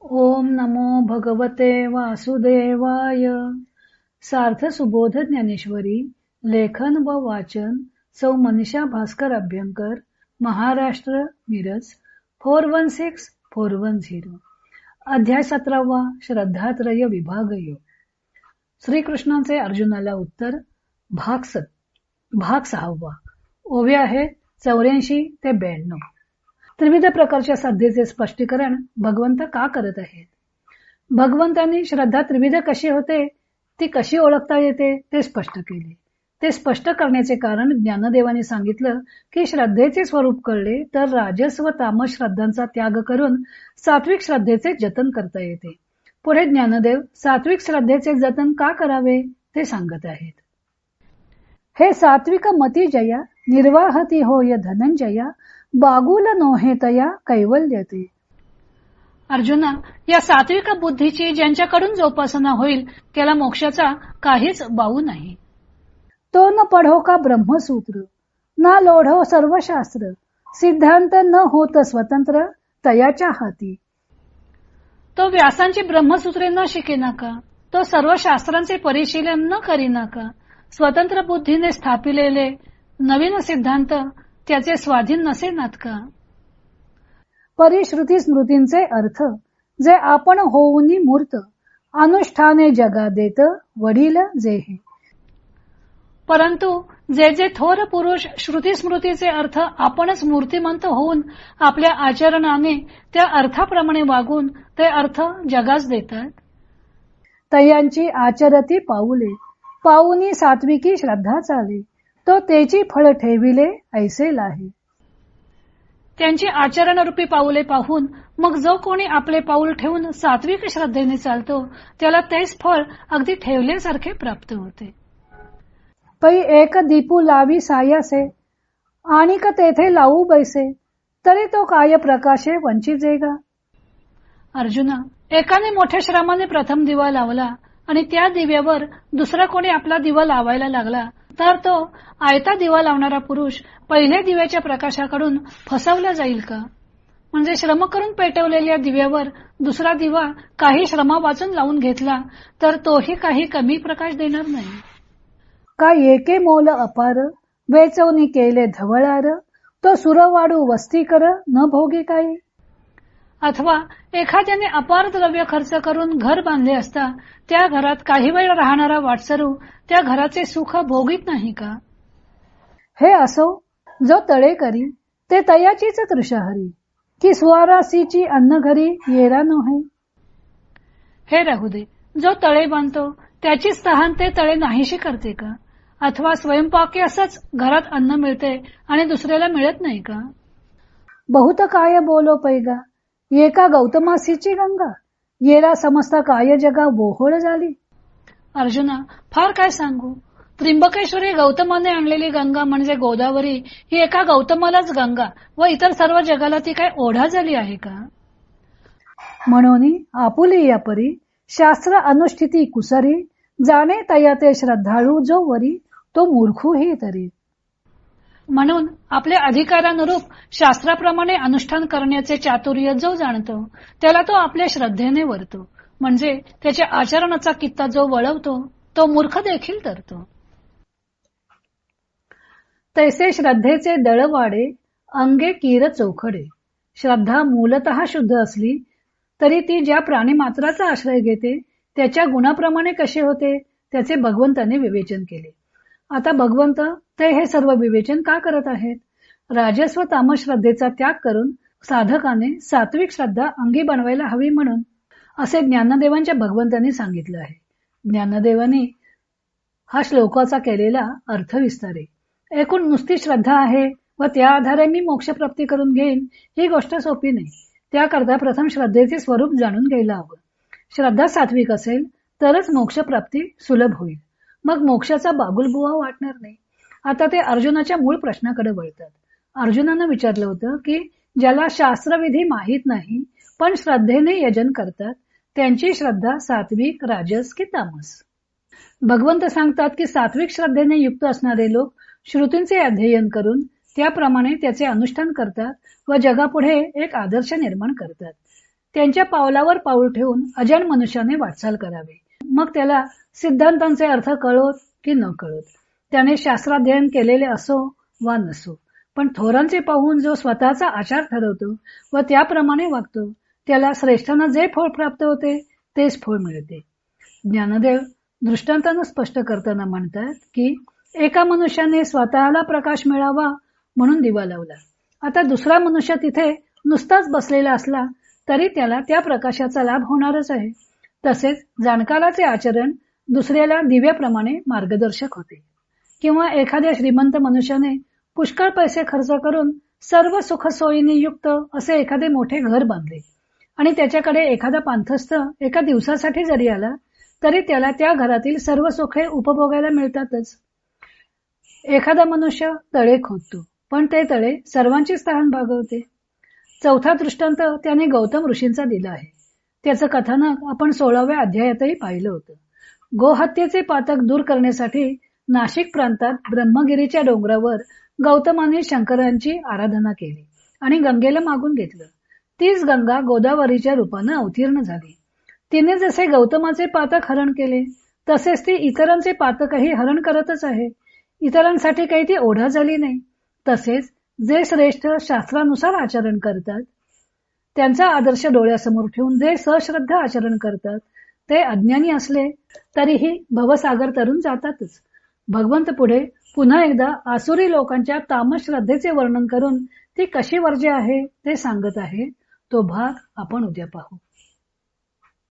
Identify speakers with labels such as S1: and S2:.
S1: ओम नमो भगवते वासुदेवाय. सार्थ सुबोध ज्ञानेश्वरी लेखन व वाचन सौ Manisha Bhaskar Abhyankar Maharashtra Miraj four one six four one zero. अध्याय सतरावा श्रद्धात्रय विभाग योग. श्रीकृष्णाचे अर्जुनाला उत्तर भाग सत भाग सहावा. ओवे आहे चौऱ्याऐंशी ते ब्याण्णव. त्रिविध प्रकारच्या श्रद्धेचे स्पष्टीकरण भगवंत का करत आहेत? भगवंतांनी श्रद्धा त्रिविध कशी होते ती कशी ओळखता येते ते स्पष्ट केले. ते स्पष्ट करण्याचे कारण ज्ञानदेवाने सांगितलं की श्रद्धेचे स्वरूप कळले तर राजस व तामस श्रद्धांचा त्याग करून सात्विक श्रद्धेचे जतन करता येते. पुढे ज्ञानदेव सात्विक श्रद्धेचे जतन का करावे ते सांगत आहेत. हे सात्विक मती जया निर्वाहती होय धनंजया बागुल नोहे तया कैवल्यते. अर्जुना या सात्विक बुद्धीची ज्यांच्याकडून जोपासना होईल त्याला मोक्षाचा काहीच बाऊ नाही. तो न पढो का ब्रह्मसूत्र? ना लोढो सर्व शास्त्र सिद्धांत न होत स्वतंत्र तयाच्या हाती. तो व्यासांची ब्रह्मसूत्रे न शिकेना का? तो सर्व शास्त्रांचे परिशीलन न करीना का? स्वतंत्र बुद्धीने स्थापिलेले नवीन सिद्धांत त्याचे स्वाधीन नसेनात का? परिश्रुती स्मृतींचे अर्थ जे आपण होऊनी मूर्त अनुष्ठाने जगा देत वडील जे हे. परंतु जे जे थोर पुरुष श्रुती स्मृतीचे अर्थ आपणच मूर्तिमंत होऊन आपल्या आचरणाने त्या अर्थाप्रमाणे वागून ते अर्थ जगास देतात? तयांची आचरती पाऊले पाऊनी सात्विकी श्रद्धा चाले. तो त्याची फळ ठेविले ऐसे लाहे. त्यांची आचरण रूपी पाऊले पाहून मग जो कोणी आपले पाऊल ठेवून सात्विक श्रद्धेने चालतो त्याला तेच फळ अगदी ठेवल्यासारखे प्राप्त होते. पै एक दीपू लावी सायासे आणि का तेथे लावू बैसे तरी तो काय प्रकाशे वंचित अर्जुना एकाने मोठ्या श्रमाने प्रथम दिवा लावला आणि त्या दिव्यावर दुसरा कोणी आपला दिवा लावायला लागला तर तो आयता दिवा लावणारा पुरुष पहिल्या दिव्याच्या प्रकाशाकडून फसवला जाईल का? म्हणजे श्रम करून पेटवलेल्या दिव्यावर दुसरा दिवा काही श्रमा वाचून लावून घेतला तर तोही काही कमी प्रकाश देणार नाही. का एके मोल अपार? वेचवणी केले धवळार? तो सुरवाडू वस्ती कर न भोगी काही? अथवा एखाद्याने अपार द्रव्य खर्च करून घर बांधले असता त्या घरात काही वेळ राहणारा वाटसरू त्या घराचे सुख भोगीत नाही का? हे असो जो तळे करी ते तयाचीच तृषाहरी. की स्वारासीची अन्न घरी येरा नव्हे हे राहू दे जो तळे बांधतो त्याचीच तहान ते तळे नाहीशी करते का? अथवा स्वयंपाकी असंच घरात अन्न मिळते आणि दुसऱ्याला मिळत नाही का? बहुत काय बोलो पैगा एका गौतमासीची गंगा. येरा समजता काय जगा बोहोळ झाली. अर्जुना फार काय सांगू? त्रिंबकेश्वरी गौतमाने आणलेली गंगा म्हणजे गोदावरी ही एका गौतमालाच गंगा व इतर सर्व जगाला ती काय ओढा झाली आहे का? म्हणून आपुली या परी शास्त्र अनुष्ठिती कुसरी जाणे तयाते श्रद्धाळू जो वरी तो मूर्खूही तरी. म्हणून आपल्या अधिकारानुरूप शास्त्राप्रमाणे अनुष्ठान करण्याचे चातुर्य जो जाणतो त्याला तो आपल्या श्रद्धेने वरतो. म्हणजे त्याच्या आचरणाचा कित्ता जो वळवतो तो मूर्ख देखील करतो तैसे श्रद्धेचे दळवाडे अंगे कीर चौखडे. श्रद्धा मूलत शुद्ध असली तरी ती ज्या प्राणी मात्राचा आश्रय घेते त्याच्या गुणाप्रमाणे कसे होते त्याचे भगवंताने विवेचन केले. आता भगवंत ते हे सर्व विवेचन का करत आहेत? राजस्व तामश्रद्धेचा त्याग करून साधकाने सात्विक श्रद्धा अंगी बनवायला हवी म्हणून असे ज्ञानदेवांच्या भगवंतांनी सांगितलं आहे. ज्ञानदेवांनी हा श्लोकाचा केलेला अर्थ विस्तारे. एकूण नुसती श्रद्धा आहे व त्या आधारे मी मोक्षप्राप्ती करून घेईन ही गोष्ट सोपी नाही. त्याकरता प्रथम श्रद्धेचे स्वरूप जाणून घ्यायला हवं. श्रद्धा सात्विक असेल तरच मोक्षप्राप्ती सुलभ होईल. मग मोक्षाचा बागुलबुवा वाटणार नाही. आता ते अर्जुनाच्या मूळ प्रश्नाकडे वळतात. अर्जुनानं विचारलं होतं की ज्याला शास्त्रविधी माहीत नाही पण श्रद्धेने यजन करतात त्यांची श्रद्धा सात्विक राजस की तामस? भगवंत सांगतात की सात्विक श्रद्धेने युक्त असणारे लोक श्रुतींचे अध्ययन करून त्याप्रमाणे त्याचे अनुष्ठान करतात व जगापुढे एक आदर्श निर्माण करतात. त्यांच्या पावलावर पाऊल ठेवून अजन मनुष्याने वाटचाल करावी. मग त्याला सिद्धांतांचे अर्थ कळोत की न कळोत. त्याने शास्त्राध्ययन केलेले असो वा नसो पण थोरांचे पाहून जो स्वतःचा आचार ठरवतो व त्याप्रमाणे वागतो त्याला श्रेष्ठांना जे फळ प्राप्त होते तेच फळ मिळते. ज्ञानदेव दृष्टांतानं स्पष्ट करताना म्हणतात की एका मनुष्याने स्वतःला प्रकाश मिळावा म्हणून दिवा लावला. आता दुसरा मनुष्य तिथे नुसताच बसलेला असला तरी त्याला त्या प्रकाशाचा लाभ होणारच आहे. तसेच जाणकाराचे आचरण दुसऱ्याला दिव्याप्रमाणे मार्गदर्शक होते. किंवा एखाद्या श्रीमंत मनुष्याने पुष्कळ पैसे खर्च करून सर्व सुखसोयीने युक्त असे एखादे मोठे घर बांधले आणि त्याच्याकडे एखादा पांथस्थ एका दिवसासाठी जरी आला तरी त्याला त्या घरातील सर्व सुखे उपभोगायला मिळतातच. एखादा मनुष्य तळे खोदतो पण ते तळे सर्वांची स्थान भागवते. चौथा दृष्टांत त्याने गौतम ऋषींचा दिला आहे. त्याचं कथानक आपण सोळाव्या अध्यायातही पाहिलं होतं. गोहत्येचे पातक दूर करण्यासाठी नाशिक प्रांतात ब्रह्मगिरीच्या डोंगरावर गौतमाने शंकरांची आराधना केली आणि गंगेला मागून घेतलं. तीच गंगा गोदावरीच्या रूपानं अवतीर्ण झाली. तिने जसे गौतमाचे पातक हरण केले तसेच ती इतरांचे पातकही हरण करतच आहे. इतरांसाठी काही ती ओढा झाली नाही. तसेच जे श्रेष्ठ शास्त्रानुसार आचरण करतात त्यांचा आदर्श डोळ्यासमोर ठेवून जे सश्रद्धा आचरण करतात ते अज्ञानी असले तरीही भवसागर तरून जातातच. भगवंत पुढे पुन्हा एकदा आसुरी लोकांच्या तामश्रद्धेचे वर्णन करून ती कशी वर्ज्य आहे ते सांगत आहे. तो भाग आपण उद्या पाहू.